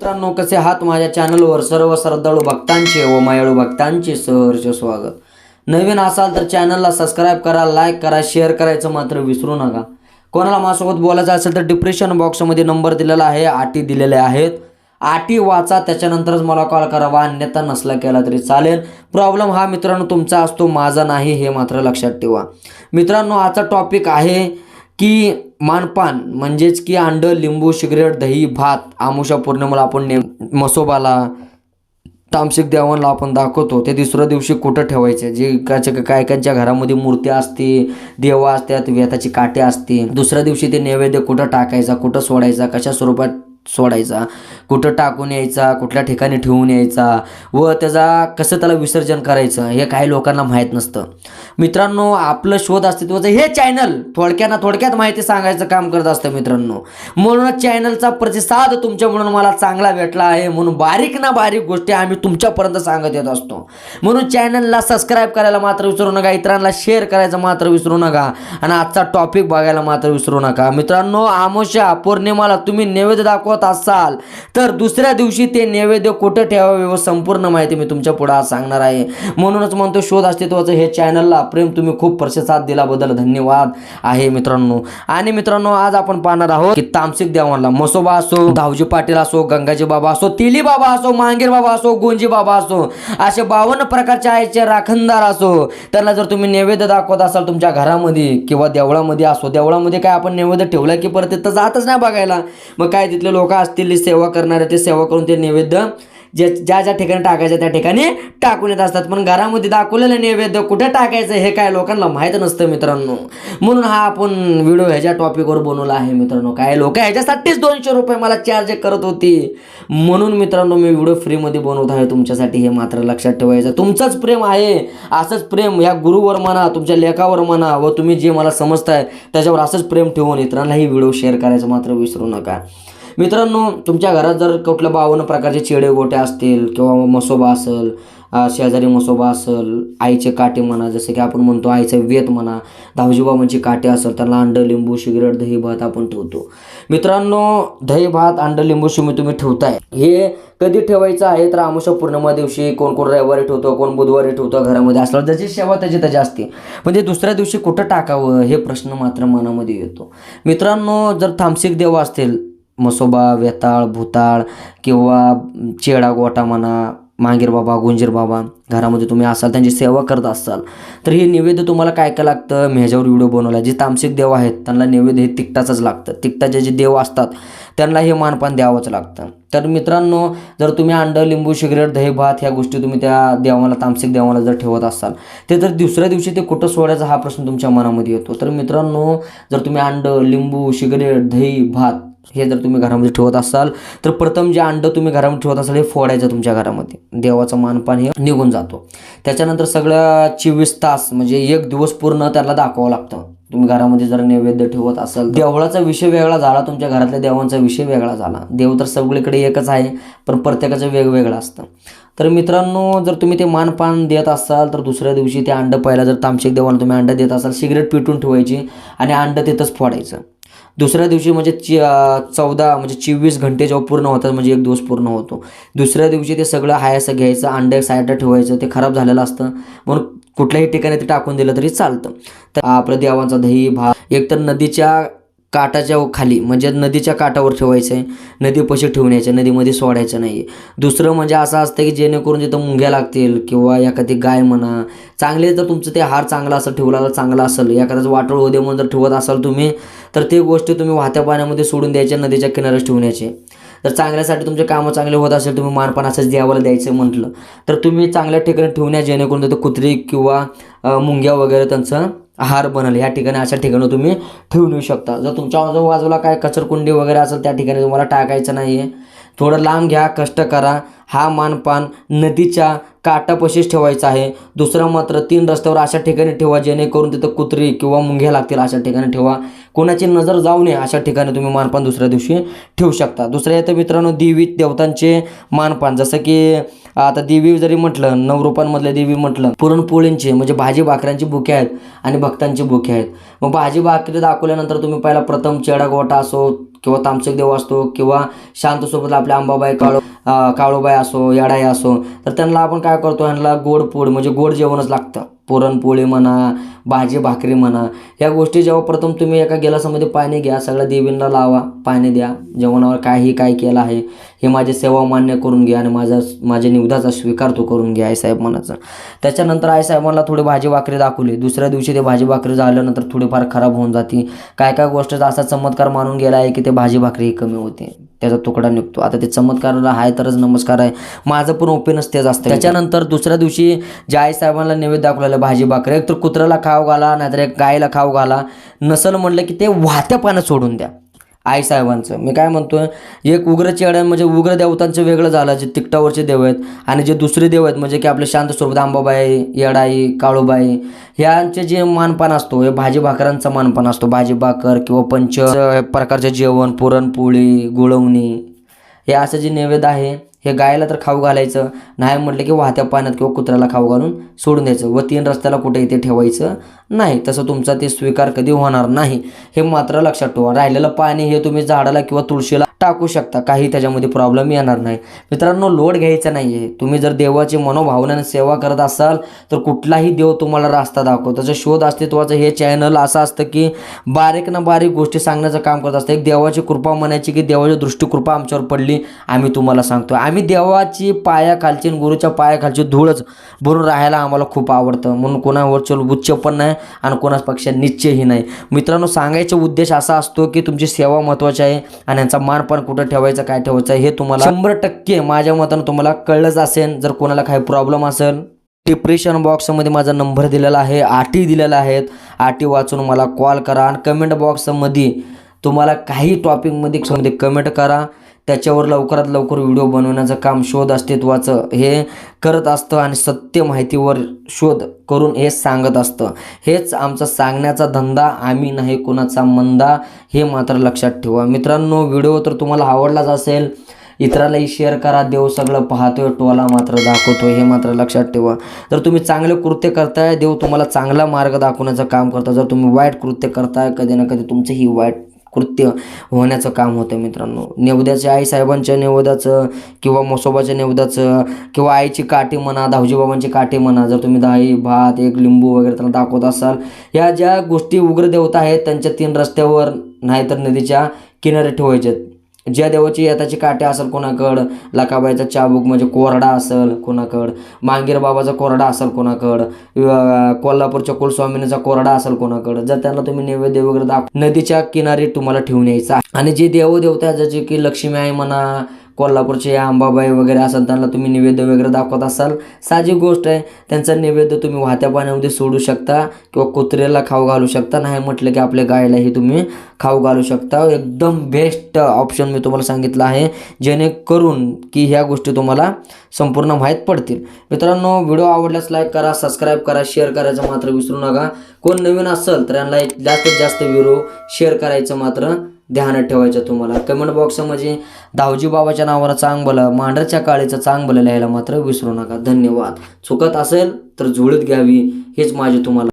मित्रांनो कसे आहात माझ्या चॅनलवर सर्व श्रद्धाळू भक्तांचे व मायाळू भक्तांचे सहर्ष स्वागत. नवीन असाल तर चॅनलला सबस्क्राईब करा लाईक करा शेअर करायचं मात्र विसरू नका. कोणाला माझ्यासोबत बोलायचं असेल तर डिप्रेशन बॉक्समध्ये नंबर दिलेला आहे आटी दिलेले आहेत. आटी वाचा त्याच्यानंतरच मला कॉल करावा अन्यथा नसला केला तरी चालेल. प्रॉब्लेम हा मित्रांनो तुमचा असतो माझा नाही हे मात्र लक्षात ठेवा. मित्रांनो आजचा टॉपिक आहे की मानपान म्हणजेच की अंड लिंबू सिगरेट दही भात आमुषा पौर्णिमेला आपण नेम मसोबाला तामसिक देवांना आपण दाखवतो. ते दुसऱ्या दिवशी कुठं ठेवायचे? जे काच्या कायकांच्या घरामध्ये मूर्त्या असते देवा असतात व्यथाची काटे असते. दुसऱ्या दिवशी ते नैवेद्य कुठं टाकायचा कुठं सोडायचा कशा स्वरूपात सोडायचा कुठं टाकून यायचा कुठल्या ठिकाणी ठेवून यायचा व त्याचा कसं त्याला विसर्जन करायचं हे काही लोकांना माहीत नसतं. मित्रांनो आपलं शोध अस्तित्वाचं हे चॅनल थोडक्यात थोडक्यात माहिती सांगायचं काम करत असतं मित्रांनो. म्हणूनच चॅनलचा प्रतिसाद तुमच्या म्हणून मला चांगला भेटला आहे म्हणून बारीक ना बारीक गोष्टी आम्ही तुमच्यापर्यंत सांगत येत असतो. म्हणून चॅनलला सबस्क्राईब करायला मात्र विसरू नका इतरांना शेअर करायचं मात्र विसरू नका आणि आजचा टॉपिक बघायला मात्र विसरू नका. मित्रांनो आमोशा पौर्णिमाला तुम्ही नैवेद्य दाखवत असाल तर दुसऱ्या दिवशी ते नैवेद्य कुठं ठेवावे व संपूर्ण माहिती मी तुमच्यापुढे आज सांगणार आहे. म्हणूनच म्हणतो शोध अस्तित्वाचं हे चॅनलला प्रेम तुम्ही खूप प्रतिसाद दिल्याबद्दल धन्यवाद आहे मित्रांनो. आणि मित्रांनो आज आपण पाहणार आहोत की तामसिक देवांना मसोबा असो धावजी पाटील असो गंगाजी बाबा असो तिली बाबा असो मांगीर बाबा असो गोंजी बाबा असो असे बावन्न प्रकारच्या आईचे राखणदार असो. त्यांना जर तुम्ही नैवेद्य दाखवत असाल तुमच्या घरामध्ये किंवा देवळामध्ये असो देवळामध्ये काय आपण नैवेद्य ठेवला की परत तिथं जातच नाही बघायला? मग काय तिथले लोक असतील सेवा करणारे ते सेवा करून ते नैवेद्य जे ज्या ज्या ठिकाणी टाकायचं त्या ठिकाणी टाकून येत असतात. पण घरामध्ये दाखवलेलं नैवेद्य कुठं टाकायचं हे काय लोकांना माहीत नसतं मित्रांनो. म्हणून हा आपण व्हिडिओ ह्याच्या टॉपिकवर बनवला आहे मित्रांनो. काय लोक ह्याच्यासाठीच दोनशे रुपये मला चार्ज करत होती. म्हणून मित्रांनो मी व्हिडिओ फ्रीमध्ये बनवत आहे तुमच्यासाठी. हे मात्र लक्षात ठेवायचं. तुमचंच प्रेम आहे. असंच प्रेम या गुरुवर म्हणा तुमच्या लेखावर म्हणा व तुम्ही जे मला समजताय त्याच्यावर असंच प्रेम ठेवून इतरांना ही व्हिडिओ शेअर करायचं मात्र विसरू नका. मित्रांनो तुमच्या घरात जर कुठल्या बावन्न प्रकारचे चिडे गोटे असतील किंवा मसोबा असेल शेजारी मसोबा असेल आईचे काटे म्हणा जसं की आपण म्हणतो आईचं वेत म्हणा धावजीबाबांची काटे असेल त्यांना अंड लिंबू सिगरेट दही भात आपण ठेवतो. मित्रांनो दही भात अंड लिंबू शिमी तुम्ही ठेवताय. हे कधी ठेवायचं आहे तर आमुषा पूर्णिमा दिवशी कोण कोण रविवारी ठेवतो कोण बुधवारी ठेवतो घरामध्ये असलं ज्याची सेवा त्याची त्याची असते. पण ते दुसऱ्या दिवशी कुठं टाकावं हे प्रश्न मात्र मनामध्ये येतो. मित्रांनो जर थांबसिक देव असतील मसोबा वेताळ भूताळ किंवा चेडा गोटा म्हणा मांगीर बाबा गुंजीर बाबा घरामध्ये तुम्ही असाल त्यांची सेवा करत असाल तर हे नैवेद्य तुम्हाला काय काय लागतं? मी ह्याच्यावर व्हिडिओ बनवला जे तामसिक देव आहेत त्यांना नैवेद्य हे तिकटाचंच लागतं. तिकटाचे जे देव असतात त्यांना हे मानपान द्यावंच लागतं. तर मित्रांनो जर तुम्ही अंड लिंबू सिगरेट दही भात ह्या गोष्टी तुम्ही त्या देवाला तामसिक देवाला जर ठेवत असाल ते तर दुसऱ्या दिवशी ते कुठं सोडायचा हा प्रश्न तुमच्या मनामध्ये येतो. तर मित्रांनो जर तुम्ही अंड लिंबू सिगरेट दही भात हे जर तुम्ही घरामध्ये ठेवत असाल तर प्रथम जे अंड तुम्ही घरामध्ये ठेवत असाल हे फोडायचं तुमच्या घरामध्ये. देवाचं मानपान हे निघून जातो. त्याच्यानंतर सगळ्या चोवीस तास म्हणजे एक दिवस पूर्ण त्याला दाखवावं लागतं. तुम्ही घरामध्ये जर नैवेद्य ठेवत असाल देवळाचा विषय वेगळा झाला तुमच्या घरातल्या देवांचा विषय वेगळा झाला. देव तर सगळीकडे एकच आहे पण प्रत्येकाचं वेगवेगळं असतं. तर मित्रांनो जर तुम्ही ते मानपान देत असाल तर दुसऱ्या दिवशी ते अंड पहिला जर तामशिक देवाला तुम्ही अंड देत असाल सिगरेट पिटून ठेवायची आणि अंड तिथंच फोडायचं. दुसऱ्या दिवशी म्हणजे चि चौदा म्हणजे चोवीस घंटे जेव्हा पूर्ण होतात म्हणजे एक दिवस पूर्ण होतो. दुसऱ्या दिवशी ते सगळं हाय असं घ्यायचं अंडे साईडला ठेवायचं ते खराब झालेलं असतं. म्हणून कुठल्याही ठिकाणी ते टाकून दिलं तरी चालतं. तर आपलं देवांचा दही भात एक तर नदीच्या काटाच्या खाली म्हणजे नदीच्या काठावर ठेवायचं आहे. नदीपाशी ठेवण्याचे नदीमध्ये सोडायचं नाही दुसरं म्हणजे असं असतं की जेणेकरून जिथं मुंग्या लागतील किंवा एखादी गाय म्हणा चांगले जर तुमचं ते हार चांगला असेल ठेवलेला चांगला असेल एखाद्याचं वाटोळ होऊ दे म्हणून जर ठेवत असाल तुम्ही तर ते गोष्टी तुम्ही वाहत्या पाण्यामध्ये सोडून द्यायच्या नदीच्या किनाऱ्यास ठेवण्याचे तर चांगल्यासाठी तुमचे कामं चांगले होत असेल तुम्ही मानपान असंच देवाला द्यायचं म्हटलं तर तुम्ही चांगल्या ठिकाणी ठेवण्या जेणेकरून तिथं कुत्री किंवा मुंग्या वगैरे त्यांचं आहार बनल या ठिकाणी अशा ठिकाणी तुम्ही ठेवून येऊ शकता. जर तुमच्या आजूबाजूला काय कचरकुंडी वगैरे असेल त्या ठिकाणी तुम्हाला टाकायचं नाही आहे थोडं लांब घ्या कष्ट करा. हा मानपान नदीच्या काटापशीच ठेवायचा आहे. दुसरं मात्र तीन रस्त्यावर अशा ठिकाणी ठेवा जेणेकरून तिथं कुत्री किंवा मुंग्या लागतील अशा ठिकाणी ठेवा. कोणाची नजर जाऊ नये अशा ठिकाणी तुम्ही मानपान दुसऱ्या दिवशी ठेवू शकता. दुसऱ्या येतं मित्रांनो देवी देवतांचे मानपान. जसं की आता देवी जरी म्हटलं नवरूपांमधल्या देवी म्हटलं पुरणपोळींचे म्हणजे भाजी भाकऱ्यांची बुके आहेत आणि भक्तांची बुके आहेत. मग भाजी भाकरी दाखवल्यानंतर तुम्ही पहिला प्रथम चेडा गोटा असो किंवा तामसिक देव असतो किंवा शांतसोबत आपल्या अंबाबाई काळो काळोबाई असो याडाई असो तर त्यांना आपण काय करतो? यांना गोड पोड म्हणजे गोड जेवणच लागतं. पुरणपोळी म्हणा भाजी भाकरी म्हणा या गोष्टी जेव्हा प्रथम तुम्ही एका गिलासामध्ये पाणी घ्या सगळ्या देवींना लावा पाणी द्या जेवणावर काही काय केलं आहे. हे माझी सेवा मान्य करून घ्या आणि माझा माझ्या निवदाचा स्वीकार तो करून घ्या आईसाहेब मनाचा त्याच्यानंतर आईसाहेबांना थोडी भाजी भाकरी दाखवली. दुसऱ्या दिवशी ते भाजी भाकरी झाल्यानंतर थोडीफार खराब होऊन जाते. काय काय गोष्टीचा असा चमत्कार मानून गेला आहे की ते भाजी भाकरी कमी होते. त्याचा तुकडा निघतो. आता ते चमत्काराला आहे तरच नमस्कार आहे. माझं पण ओपिनच तेच असतं. त्याच्यानंतर दुसऱ्या दिवशी ज्या आई साहेबांना नैवेद्य दाखवलेलं भाजी भाकरी. एक तर कुत्र्याला खाऊ घाला नाहीतर एक गायला खाऊ घाला. नसल म्हणलं की ते वाहत्या पाण्यात सोडून द्या. आई साहेबांचं मी काय म्हणतो एक उग्र चेहऱ्या म्हणजे उग्र देवतांचं वेगळं झालं जे तिकटावरचे देव आहेत आणि जे दुसरे देव आहेत म्हणजे की आपले शांत स्वरूप आंबाबाई येडाई काळूबाई ह्यांचे जे मानपान असतो हे भाजी भाकरांचा मानपान असतो. भाजी भाकर किंवा पंच प्रकारचे जेवण पुरणपोळी गुळवणी हे असं जे नैवेद्य आहे हे गायला तर खाऊ घालायचं. नाही म्हटलं की वाहत्या पाण्यात किंवा कुत्र्याला खाऊ घालून सोडून द्यायचं. व तीन रस्त्याला कुठे इथे ठेवायचं नाही. तसं तुमचा ते स्वीकार कधी होणार नाही. हे मात्र लक्षात ठेवा. राहिलेलं पाणी हे तुम्ही झाडाला किंवा तुळशीला टाकू शकता. काही त्याच्यामध्ये प्रॉब्लेम येणार नाही. मित्रांनो लोड घ्यायचा नाही आहे तुम्ही जर देवाची मनोभावनाने सेवा करत असाल तर कुठलाही देव तुम्हाला रास्ता दाखवतो. त्याचं शोध अस्तित्वाचं हे चॅनल असं असतं की बारीक ना बारीक गोष्टी सांगण्याचं काम करत असतं. एक देवाची कृपा म्हणायची की देवाची दृष्टिकृपा आमच्यावर पडली आम्ही तुम्हाला सांगतो आम्ही देवाची पायाखालची आणि गुरुच्या पायाखालची धूळच भरून राहायला आम्हाला खूप आवडतं. म्हणून कोणावर चल उच्च पण नाही आणि कोणापेक्षा निश्चयही नाही. मित्रांनो सांगायचा उद्देश असा असतो की तुमची सेवा महत्त्वाची आहे आणि यांचा मान पण कुठं ठेवायचं काय ठेवायचं हे तुम्हाला शंभर टक्के माझ्या मतानं तुम्हाला कळलंच असेल. जर कोणाला काही प्रॉब्लेम असेल डिप्रेशन बॉक्समध्ये माझा नंबर दिलेला आहे आटी दिलेला आहेत. आटी वाचून मला कॉल करा आणि कमेंट बॉक्समध्ये तुम्हाला काही टॉपिकमध्ये कमेंट करा. त्याच्यावर लवकरात लवकर व्हिडिओ बनवण्याचं काम शोध अस्तित्वाचं हे करत असतं आणि सत्य माहितीवर शोध करून हे सांगत असतं. हेच आमचा सांगण्याचा धंदा आम्ही नाही कुणाचा मंदा हे मात्र लक्षात ठेवा. मित्रांनो व्हिडिओ तर तुम्हाला आवडलाच असेल इतरालाही शेअर करा देव सगळं पाहतोय टोला मात्र दाखवतोय हे मात्र लक्षात ठेवा. जर तुम्ही चांगले कृत्य करताय देव तुम्हाला चांगला मार्ग दाखवण्याचं काम करता जर तुम्ही वाईट कृत्य करताय कधी ना कधी तुमचं ही वाईट कृत्य होण्याचं काम होतं मित्रांनो. नेवद्याच्या आईसाहेबांच्या नेवद्याचं किंवा मसोबाच्या नेवद्याचं किंवा आईची काठी म्हणा धावजीबाबांची काठी म्हणा जर तुम्ही दही भात एक लिंबू वगैरे त्यांना दाखवत असाल या ज्या गोष्टी उग्र देवता आहेत त्यांच्या तीन रस्त्यावर नाहीतर नदीच्या किनारे ठेवायच्यात ज्या देवाची येताची काठी असेल कोणाकडं लकाबाईचा चाबूक म्हणजे कोरडा असेल कोणाकडं मांगीर बाबाचा कोरडा असेल कोणाकडं कोल्हापूरच्या कुलस्वामिनीचा कोरडा असेल कोणाकडं जर त्यांना तुम्ही नैवेद्य वगैरे दाख नदीच्या किनारी तुम्हाला ठेवून यायचा आणि जे देवदेवता जसे की लक्ष्मी आई म्हणा कोल्हापूरचे अंबाबाई वगैरे असेल त्यांना तुम्ही नैवेद्य वगैरे दाखवत असाल साजी गोष्ट आहे. त्यांचं नैवेद्य तुम्ही वाहत्या पाण्यामध्ये सोडू शकता किंवा कुत्र्याला खाऊ घालू शकता. नाही म्हटलं की आपल्या गायलाही तुम्ही खाऊ घालू शकता. एकदम बेस्ट ऑप्शन मी तुम्हाला सांगितलं आहे जेणेकरून की ह्या गोष्टी तुम्हाला संपूर्ण माहीत पडतील. मित्रांनो व्हिडिओ आवडल्यास लाईक करा सबस्क्राईब करा शेअर करायचं मात्र विसरू नका. कोण नवीन असेल तर यांना एक जास्तीत जास्त व्हिडिओ शेअर करायचं मात्र ध्यानात ठेवायचं तुम्हाला. कमेंट बॉक्समध्ये दावजी बाबाच्या नावाला चांग मांढरच्या काळीचं चांगबलं लिहायला मात्र विसरू नका. धन्यवाद. चुकत असेल तर जुळत घ्यावी हेच माझे तुम्हाला